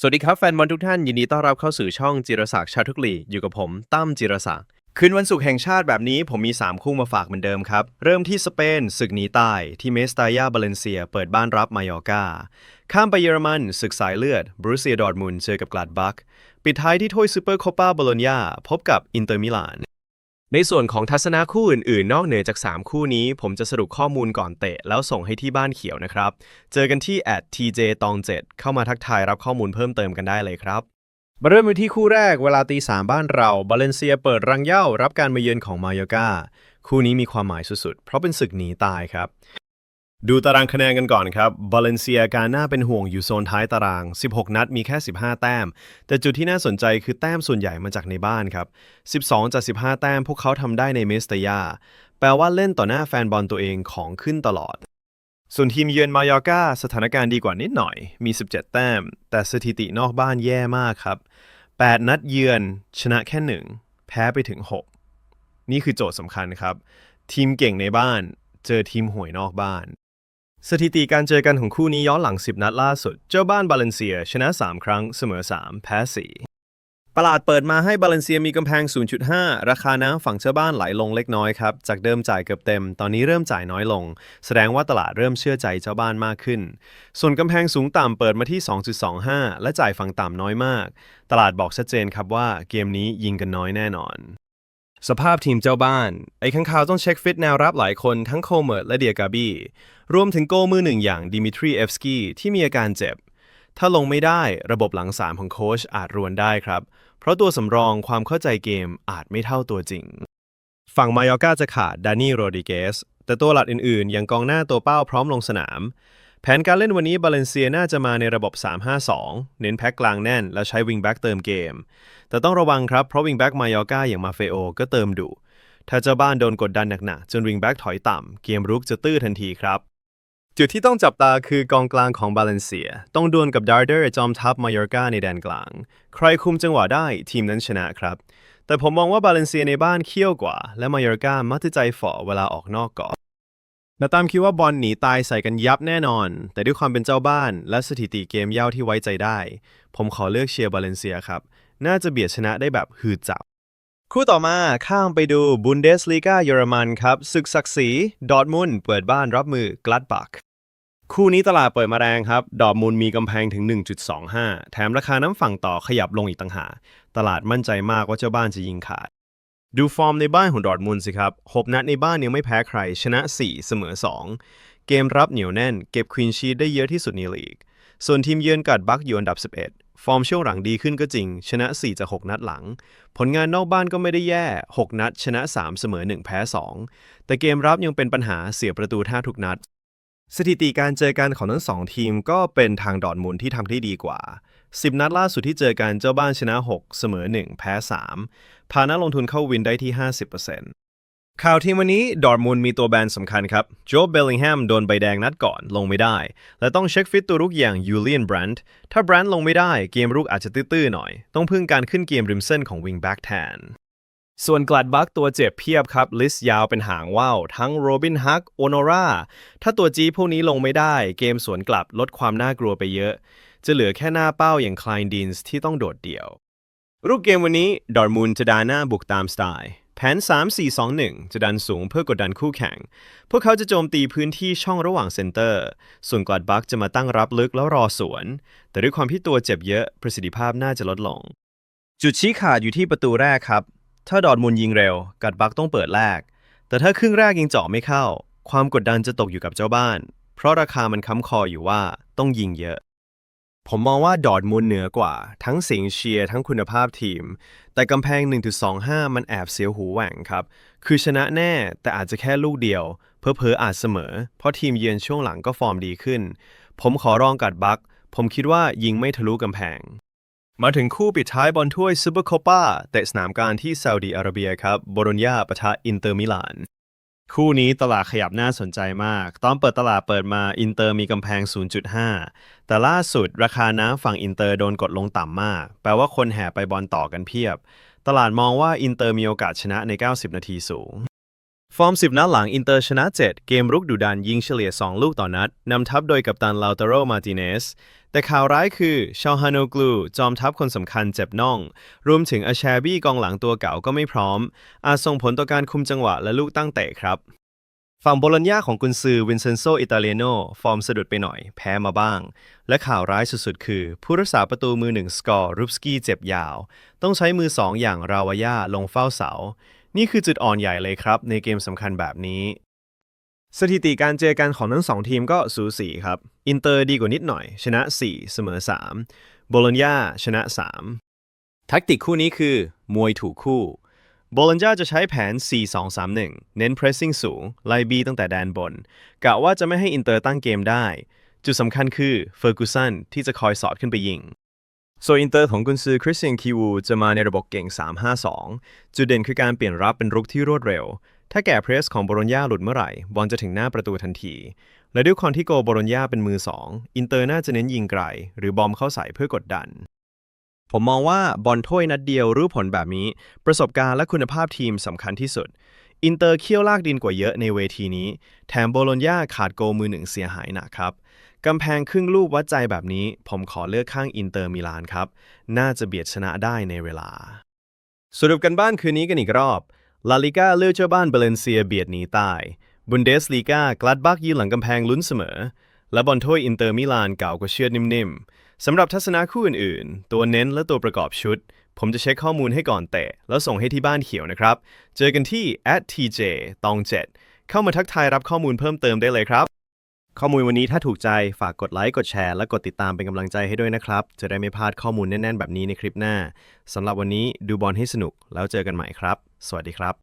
สวัสดีครับ แฟนบอลทุกท่าน ยินดีต้อนรับเข้าสู่ช่องจิรศักดิ์ชาทุกลีอยู่กับผมตั้มจิรศักดิ์คืนวันศุกร์แห่งชาติแบบนี้ผมมี 3 คู่มาฝากเหมือนเดิมครับ เริ่มที่สเปนศึกหนีใต้ที่เมสตายาบาเลนเซีย เปิดบ้านรับมายอร์กาข้ามไปเยอรมันศึกสายเลือดบรูเซียดอร์มุนเจอกับกลาดบัคปิดท้ายที่ถ้วยซูเปอร์โคปาโบโลญญาพบกับอินเตอร์มิลาน ในส่วนของทัศนะคู่อื่นๆ นอกเหนือจาก 3 คู่นี้ ผมจะสรุปข้อมูลก่อนเตะ แล้วส่งให้ที่บ้านเขียวนะครับ เจอกันที่ @tj ตอง7เข้ามาทักทายรับข้อมูลเพิ่มเติมกันได้เลยครับ มาเริ่มกันที่คู่แรกเวลาตีสามบ้านเราบาเลนเซียเปิดรังเหย้ารับการมาเยือนของมายอกาคู่นี้มีความหมายสุดๆ เพราะเป็นศึกหนีตายครับ ดูตารางคะแนนกันก่อนครับบาเลนเซียการน่าเป็นห่วงอยู่โซนท้ายตาราง 16 นัดมีแค่ 15 แต้ม แต่จุดที่น่าสนใจคือแต้มส่วนใหญ่มาจากในบ้านครับ 12 จาก 15 แต้มพวกเขาทำได้ในเมสเตยา แปลว่าเล่นต่อหน้าแฟนบอลตัวเองของขึ้นตลอด ส่วนทีมเยือนมายอกาสถานการณ์ดีกว่านิดหน่อย มี 17 แต้ม แต่สถิตินอกบ้านแย่มากครับ 8 นัดเยือนชนะแค่ 1 แพ้ไปถึง 6 นี่คือโจทย์สำคัญครับ ทีมเก่งในบ้าน เจอทีมห่วยนอกบ้าน สถิติการเจอกันของคู่นี้ย้อนหลัง 10 นัดล่าสุด เจ้าบ้านบาเลนเซีย ชนะ 3 ครั้งเสมอ 3 แพ้4ตลาดเปิดมาให้บาเลนเซียมีกำแพง 0.5 ราคาน้ำฝั่งเจ้าบ้านไหลลงเล็กน้อยครับ จากเดิมจ่ายเกือบเต็ม ตอนนี้เริ่มจ่ายน้อยลง แสดงว่าตลาดเริ่มเชื่อใจเจ้าบ้านมากขึ้น ส่วนกำแพงสูงต่ำเปิดมาที่ 2.25 และจ่ายฝั่งต่ำน้อยมาก ตลาดบอกชัดเจนครับว่าเกมนี้ยิงกันน้อยแน่นอน สภาพทีมเจ้าบ้าน ไอ้ข้างข่าวต้องเช็คฟิตแนวรับหลายคนทั้งโคเมิร์ดและเดียกาบี้ รวมถึงโกมือหนึ่งอย่างดิมิทรีเอฟสกี้ที่มีอาการเจ็บ ถ้าลงไม่ได้ระบบหลังสามของโค้ชอาจรวนได้ครับ เพราะตัวสำรองความเข้าใจเกมอาจไม่เท่าตัวจริง ฝั่งมายอกาจะขาดดานี่โรดิเกสแต่ตัวหลักอื่นๆ อย่างกองหน้าตัวเป้าพร้อมลงสนาม แผนการเล่นวันนี้บาเลนเซียน่าจะมาในระบบ 3-5-2 เน้นแพ็กกลางแน่น และใช้วิงแบ็กเติมเกม แต่ต้องระวังครับ เพราะวิงแบ็กมายอร์กาอย่างมาเฟโอก็เติมดุถ้าเจ้าบ้านโดนกดดันหนักๆจนวิงแบ็กถอยต่ำ เกมรุกจะตื้อทันทีครับ จุดที่ต้องจับตาคือกองกลางของบาเลนเซีย ต้องดวลกับดาร์เดอร์จอมทัพมายอร์กาในแดนกลาง ใครคุมจังหวะได้ทีมนั้นชนะครับ แต่ผมมองว่าบาเลนเซียในบ้านเขี้ยวกว่า และมายอร์กามักจะใจฝ่อเวลาออกนอกกรอบ นาตามคิดว่าบอลหนีตายใส่กันยับแน่นอน แต่ด้วยความเป็นเจ้าบ้านและสถิติเกมเย่าที่ไว้ใจได้ ผมขอเลือกเชียร์บาเลนเซียครับ น่าจะเบียดชนะได้แบบหืดจับ คู่ต่อมาข้ามไปดูบุนเดสลีกาเยอรมันครับศึกศักดิ์ศรีดอร์ทมุนเปิดบ้านรับมือกลัดบักคู่นี้ตลาดเปิดมาแรงครับ ดอร์ทมุนมีกำแพงถึง 1.25 แถมราคาน้ำฝั่งต่อขยับลงอีกต่างหากตลาดมั่นใจมากว่าเจ้าบ้านจะยิงขาด ดูฟอร์มในบ้านของดอร์ทมุนสิครับ6นัดในบ้านยังไม่แพ้ใคร ชนะ 4 เสมอ 2 เกมรับเหนียวแน่น เก็บควีนชีได้เยอะที่สุดในลีก ส่วนทีมเยือนกัดบักอยู่อันดับ 11 ฟอร์มช่วงหลังดีขึ้นก็จริง ชนะ 4 จาก 6 นัดหลัง ผลงานนอกบ้านก็ไม่ได้แย่ 6 นัด ชนะ 3 เสมอ 1 แพ้ 2 แต่เกมรับยังเป็นปัญหาเสียประตูท่าทุกนัด สถิติการเจอกันของทั้งสองทีมก็เป็นทางดอร์ทมุนที่ทำได้ดีกว่า 10 นัดล่าสุดที่เจอกันเจ้าบ้านชนะ 6 เสมอ 1 แพ้ 3 พานักลงทุนเข้าวินได้ที่ 50%ข่าวทีมวันนี้ดอร์มุนด์มีตัวแบนสำคัญครับ โจเบลลิงแฮมโดนใบแดงนัดก่อนลงไม่ได้ และต้องเช็คฟิตตัวรุกอย่างยูเลียนแบรนท์ถ้าแบรนท์ลงไม่ได้เกมรุกอาจจะตื้อๆหน่อย ต้องพึ่งการขึ้นเกมริมเส้นของวิงแบ็กแทน ส่วนกลัดบักตัวเจ็บเพียบครับ ลิสต์ยาวเป็นหางว่าวทั้งโรบินฮักโอโนราถ้าตัวจีพวกนี้ลงไม่ได้ เกมสวนกลับลดความน่ากลัวไปเยอะ จะเหลือแค่หน้าเป้าอย่างคลายดินส์ที่ต้องโดดเดี่ยว รูปเกมวันนี้ดอร์ทมูนจะดาหน้าบุกตามสไตล์แผน 3-4-2-1 จะดันสูงเพื่อกดดันคู่แข่ง พวกเขาจะโจมตีพื้นที่ช่องระหว่างเซนเตอร์ ส่วนกลัดบักจะมาตั้งรับลึกแล้วรอสวน แต่ด้วยความที่ตัวเจ็บเยอะประสิทธิภาพน่าจะลดลง จุดชี้ขาดอยู่ที่ประตูแรกครับ ถ้าดอร์ทมุนยิงเร็ว กัดบักต้องเปิดแรก แต่ถ้าครึ่งแรกยิงเจาะไม่เข้า ความกดดันจะตกอยู่กับเจ้าบ้าน เพราะราคามันค้ำคออยู่ว่าต้องยิงเยอะ ผมมองว่าดอร์ทมุนด์เหนือกว่า ทั้งเสียงเชียร์ทั้งคุณภาพทีม แต่กำแพง 1.25 มันแอบเสียวหูแหว่งครับ คือชนะแน่แต่อาจจะแค่ลูกเดียว เพอเพออาจเสมอ เพราะทีมเยือนช่วงหลังก็ฟอร์มดีขึ้น ผมขอรองกัดบักผมคิดว่ายิงไม่ทะลุกำแพง มาถึงคู่ปิดท้ายบอลถ้วยซูเปอร์โคปาเตะสนามการที่ซาอุดีอาระเบียครับโบโลญญาปะทะอินเตอร์มิลาน คู่นี้ตลาดขยับน่าสนใจมาก ตอนเปิดตลาดเปิดมาอินเตอร์มีกำแพง 0.5 แต่ล่าสุดราคาน้ำฝั่งอินเตอร์โดนกดลงต่ำมาก แปลว่าคนแห่ไปบอลต่อกันเพียบ ตลาดมองว่าอินเตอร์มีโอกาสชนะใน 90 นาทีสูง ฟอร์ม 10 นัดหลังอินเตอร์ชนะ 7 เกมรุกดุดันยิงเฉลี่ย 2 ลูกต่อนัด นำทัพโดยกัปตันลา u ตาโรมาติเนส แต่ข่าวร้ายคือชาฮานกลู จอมทัพคนสำคัญเจ็บน่อง รวมถึงอาแชบี้กองหลังตัวเก่าก็ไม่พร้อม อาจส่งผลต่อการคุมจังหวะและลูกตั้งเตะครับ ฝั่งโบโลญญาของกุนซือวินเซนโซ อิตาเลียโน ฟอร์มสะดุดไปหน่อย แพ้มาบ้าง และข่าวร้ายสุดๆ คือ ผู้รักษาประตูมือหนึ่งสกอร์รูปสกี้เจ็บยาว ต้องใช้มือสองอย่างราวายาลงเฝ้าเสา นี่คือจุดอ่อนใหญ่เลยครับ ในเกมสำคัญแบบนี้ สถิติการเจอกันของทั้งสองทีมก็สูสีครับ อินเตอร์ดีกว่านิดหน่อย ชนะ 4 เสมอ 3 โบโลญญาชนะ 3 แทักติกคู่นี้คือ มวยถูกคู่ โบลันจาจะใช้แผน 4-2-3-1 เน้น pressing สูง ไล่บีตั้งแต่แดนบน กะว่าจะไม่ให้อินเตอร์ตั้งเกมได้ จุดสำคัญคือเฟอร์กูสันที่จะคอยสอดขึ้นไปยิง ส่วนอินเตอร์ของกุนซือคริสเตียนคิวูจะมาในระบบเก่ง 3-5-2 จุดเด่นคือการเปลี่ยนรับเป็นรุกที่รวดเร็ว ถ้าแก่เพรสของโบโลญญาหลุดเมื่อไหร่บอลจะถึงหน้าประตูทันที และด้วยความที่โกโบโลญญาเป็นมือ 2 อินเตอร์น่าจะเน้นยิงไกล หรือบอมเข้าใส่เพื่อกดดัน ผมมองว่าบอลถ้วยนัดเดียวรู้ผลแบบนี้ ประสบการณ์และคุณภาพทีมสำคัญที่สุด อินเตอร์เคี่ยวลากดินกว่าเยอะในเวทีนี้ แถมโบโลญญาขาดโกมือหนึ่งเสียหายหนักครับ กำแพงครึ่งลูกวัดใจแบบนี้ ผมขอเลือกข้างอินเตอร์มิลานครับ น่าจะเบียดชนะได้ในเวลา สรุปกันบ้านคืนนี้กันอีกรอบ ลาลิก้าเลือกเจ้าบ้านเบเลนเซียเบียดหนีใต้บุนเดสลีกากลัดบักยืนหลังกำแพงลุ้นเสมอ และบอลถ้วยอินเตอร์มิลานเก่ากว่าเชือดนิ่มๆสำหรับทัศนะคู่อื่นๆ ตัวเน้นและตัวประกอบชุด ผมจะเช็คข้อมูลให้ก่อนเตะ แล้วส่งให้ที่บ้านเขียวนะครับ เจอกันที่ @tj ตอง7เข้ามาทักทายรับข้อมูลเพิ่มเติมได้เลยครับ ข้อมูลวันนี้ถ้าถูกใจฝากกดไลค์ กดแชร์ และกดติดตามเป็นกำลังใจให้ด้วยนะครับ จะได้ไม่พลาดข้อมูลแน่นๆ แบบนี้ในคลิปหน้าสำหรับวันนี้ดูบอลให้สนุกแล้วเจอกันใหม่ครับ สวัสดีครับ